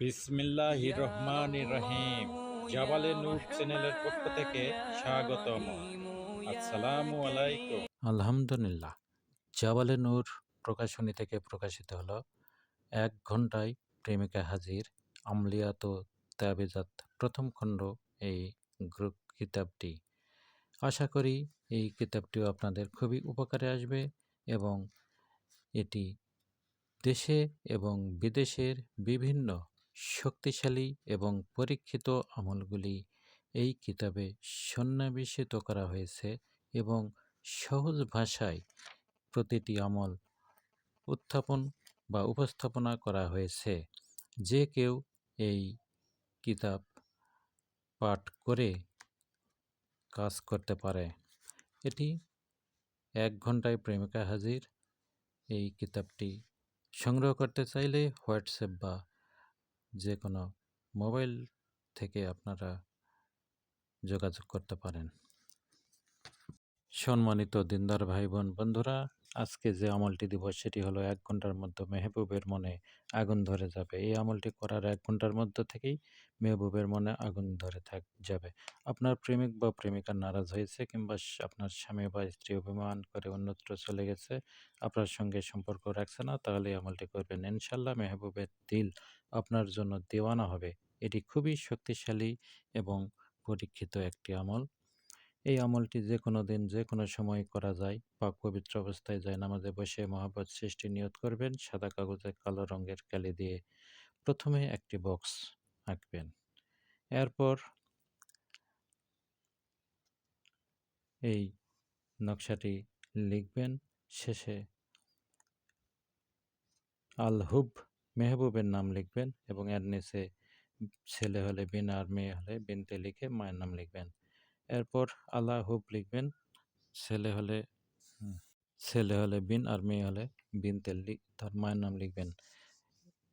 বিসমিল্লাহ রহমান রহিম। জাবালে নূর চ্যানেলের পক্ষ থেকে স্বাগতম। আসসালামু আলাইকুম। আলহামদুলিল্লাহ। জাবালে নূর প্রকাশনী থেকে প্রকাশিত হলো এক ঘন্টায় প্রেমিকা হাজির আমলিয়াত তাবেজাত প্রথম খণ্ড এই গ্রুপ কিতাবটি। আশা করি এই কিতাবটিও আপনাদের খুবই উপকারে আসবে এবং এটি দেশে এবং বিদেশের বিভিন্ন শক্তিশালী এবং পরীক্ষিত আমলগুলি এই কিতাবে সন্নিবেশিত করা হয়েছে এবং সহজ ভাষায় প্রতিটি আমল উত্থাপন বা উপস্থাপনা করা হয়েছে। যে কেউ এই কিতাব পাঠ করে কাজ করতে পারে। এটি এক ঘন্টায় প্রেমিকা হাজির এই কিতাবটি সংগ্রহ করতে চাইলে হোয়াটসঅ্যাপ বা যে কোনো মোবাইল থেকে আপনারা যোগাযোগ করতে পারেন। সম্মানিত দিনদার ভাই বোন বন্ধুরা আজকে যে আমলটি দিব সেটি হলো এক ঘণ্টার মধ্যে মেহবুবের মনে আগুন ধরে যাবে। এই আমলটি করার এক ঘণ্টার মধ্যে থেকেই মেহবুবের মনে আগুন ধরে থাক যাবে। আপনার প্রেমিক বা প্রেমিকা নারাজ হয়েছে কিংবা আপনার স্বামী বা স্ত্রী অভিমান করে অন্যত্র চলে গেছে, আপনার সঙ্গে সম্পর্ক রাখছে না, তাহলে এই আমলটি করবেন। ইনশাল্লাহ মেহবুবের দিল আপনার জন্য দেওয়ানা হবে। এটি খুবই শক্তিশালী এবং পরীক্ষিত একটি আমল। এই আমলটি যে কোনো দিন যে কোনো সময় করা যায় পাক পবিত্র অবস্থায় যায় নামাজে বসে মহাব্বত সৃষ্টি নিয়ত করবেন, সাদা কাগজে কালো রঙের কালি দিয়ে প্রথমে একটি বক্স আঁকবেন। এরপর এই নকশাটি লিখবেন। শেষে আল হুব মেহবুবের নাম লিখবেন এবং এর নিচে ছেলে হলে বিন আর মেয়ে হলে বিনতে লিখে মায়ের নাম লিখবেন। এরপর আল্লাহ হুব লিখবেন ছেলে হলে ছেলে হলে বিন আর মেয়ে হলে বিনতে লি- তার মায়ের নাম লিখবেন।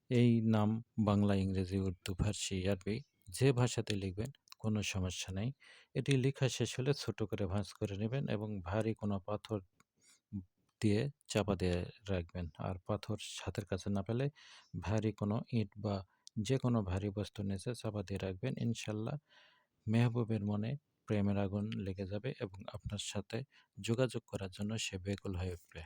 এই নাম বাংলা ইংরেজি উর্দু ফার্সি আরবি যে ভাষাতে লিখবেন কোনো সমস্যা নেই। এটি লেখা শেষ হলে ছোট করে ভাঁজ করে নেবেন এবং ভারী কোনো পাথর দিয়ে চাপা দিয়ে রাখবেন। আর পাথর হাতের কাছে না পেলে ভারী কোনো ইট বা যে কোনো ভারী বস্তু নিচে চাপা দিয়ে রাখবেন। ইনশাল্লাহ মেহবুবের মনে প্রেমের আগুন লেগে যাবে এবং আপনার সাথে যোগাযোগ করার জন্য সে বেকুল হয়ে উঠবে।